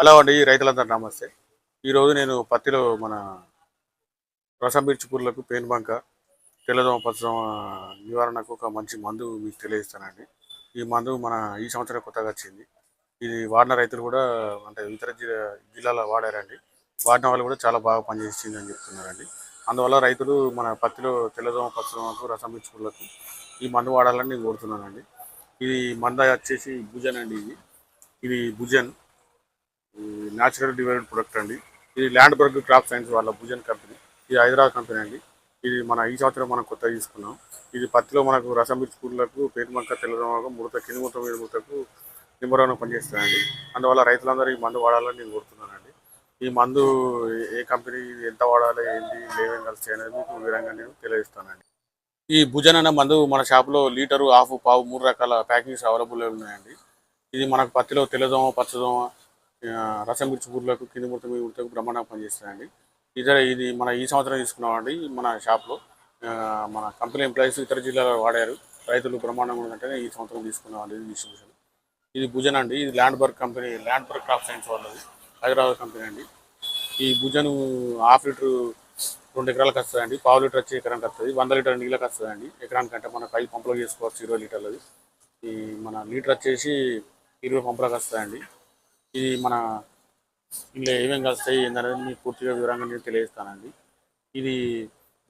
Hello అండి రైతులందరూ నమస్తే. ఈరోజు నేను పత్తిలో మన రసం మిర్చిపూర్లకు పేను బంక తెల్లదోమ పచ్చదోమ నివారణకు ఒక మంచి మందు మీకు తెలియజేస్తానండి. ఈ మందు మన ఈ సంవత్సరం కొత్తగా వచ్చింది. ఇది వాడిన రైతులు కూడా అంటే ఇతర జి- జిల్లాలో వాడారండి. వాడిన వాళ్ళు కూడా చాలా బాగా పనిచేసింది అని చెప్తున్నారండి. అందువల్ల రైతులు మన పత్తిలో తెల్లదోమ పచ్చదోమకు రసం మిర్చిపూర్లకు ఈ మందు వాడాలని నేను కోరుతున్నానండి. ఇది మంద వచ్చేసి భుజన్ అండి ఇది. ఇది భుజన్. న్యాచురల్ డివైడెడ్ ప్రొడక్ట్ అండి. ఇది ల్యాండ్ బర్గ్ క్రాప్ సైన్స్ వాళ్ళ భుజన్ కంపెనీ ఇది హైదరాబాద్ కంపెనీ అండి. ఇది మన ఈ సంవత్సరం మనం కొత్తగా తీసుకున్నాం. ఇది పత్తిలో మనకు రసం స్కూళ్ళకు పేరుమంక తెల్లదోమకు ముడత కింది ముడత మీద ముడతకు నిమ్మరంగా పనిచేస్తాయండి అందువల్ల రైతులందరూ ఈ మందు వాడాలని నేను కోరుతున్నానండి. ఈ మందు ఏ- కంపెనీ ఇది ఎంత వాడాలి ఏంటి ఏమేమి కలిసి అనేది మీకు వివరంగా నేను తెలియజేస్తానండి. ఈ భుజన్ అనే మందు మన షాప్లో లీటరు హాఫ్ పావు మూడు రకాల ప్యాకింగ్స్ అవైలబుల్ ఉన్నాయండి. ఇది మనకు పత్తిలో తెల్లదోమ పచ్చదోమ ఆ, రసం కింది ముడత మీ ఉడతకు బ్రహ్మాండంగా పనిచేస్తాయండి ఇతర ఇది మన ఈ సంవత్సరం తీసుకున్నామండి మన షాప్లో. మన కంపెనీ ఎంప్లాయీస్ ఇతర జిల్లాలో వాడారు. రైతులు బ్రహ్మాండంగా ఉందంటే ఈ సంవత్సరం తీసుకున్నామండి ఇది డిస్ట్రిబ్యూషన్. ఇది భుజన్ అండి ఇది land burg company land burg crop science వాళ్ళది హైదరాబాద్ కంపెనీ అండి. ఈ భుజను హాఫ్ లీటర్ రెండు ఎకరాలకు వస్తుందండి పావు లీటర్ వచ్చి ఎకరానికి వస్తుంది వంద లీటర్ నీళ్ళకి వస్తుందండి. ఎకరానికి అంటే మనకు ఐదు పంపులకు చేసుకోవచ్చు ఇరవై లీటర్లది. ఈ మన లీటర్ వచ్చేసి ఇరవై పంపులకు వస్తుందండి. ఇది మన ఇందులో ఏమేమి కలుస్తాయి ఏందనేది మీకు పూర్తిగా వివరంగా నేను తెలియజేస్తానండి. ఇది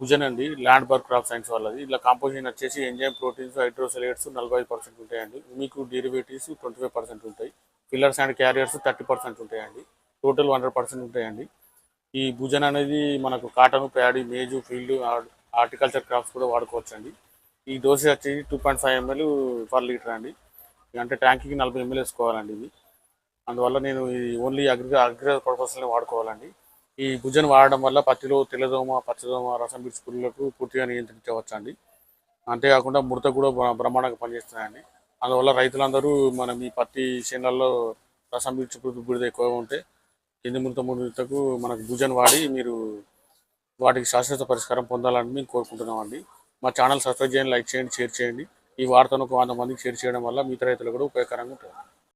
భుజన్ అండి ల్యాండ్ బర్గ్ క్రాప్ సైన్స్ వాళ్ళది. ఇలా కాంపోజిషన్ వచ్చేసి ఎంజైమ్ ప్రోటీన్స్ హైడ్రోసెలేట్స్ నలభై పర్సెంట్ ఉంటాయండి. మీకు డెరివేటివ్స్ ట్వంటీ ఫైవ్ పర్సెంట్ ఉంటాయి. Pillars and carriers thirty percent ఉంటాయండి. టోటల్ హండ్రెడ్ పర్సెంట్ ఉంటాయండి. ఈ భుజన్ అనేది మనకు cotton paddy maize field horticulture crops కూడా వాడుకోవచ్చు అండి ఈ డోసేజ్ వచ్చేసి two point five ML per litre అండి అంటే ట్యాంక్కి నలభై ఎంఎల్ వేసుకోవాలండి ఇది. అందువల్ల నేను ఈ ఓన్లీ అగ్రి అగ్రి పర్పస్లోనే వాడుకోవాలండి. ఈ గుజ్జను వాడడం వల్ల పత్తిలో తెల్లదోమ పచ్చదోమ రసం బిడ్స్ పురుగులకు పూర్తిగా నియంత్రించవచ్చు అండి అంతేకాకుండా ముడత కూడా బ్రహ్మాండంగా పనిచేస్తున్నాయండి. అందువల్ల రైతులందరూ మన మీ పత్తి చేనులలో రసం బిడ్చి పురుగు బుడిద ఎక్కువగా ఉంటే కింది ముడత ముడతకు మనకు భుజన్ వాడి మీరు వాటికి శాశ్వత పరిష్కారం పొందాలని మేము కోరుకుంటున్నామండి. మా ఛానల్ సబ్స్క్రైబ్ చేయండి లైక్ చేయండి షేర్ చేయండి. ఈ వార్తను ఒక వంద మందికి షేర్ చేయడం వల్ల మిగతా రైతులు కూడా ఉపయోగకరంగా ఉంటుంది.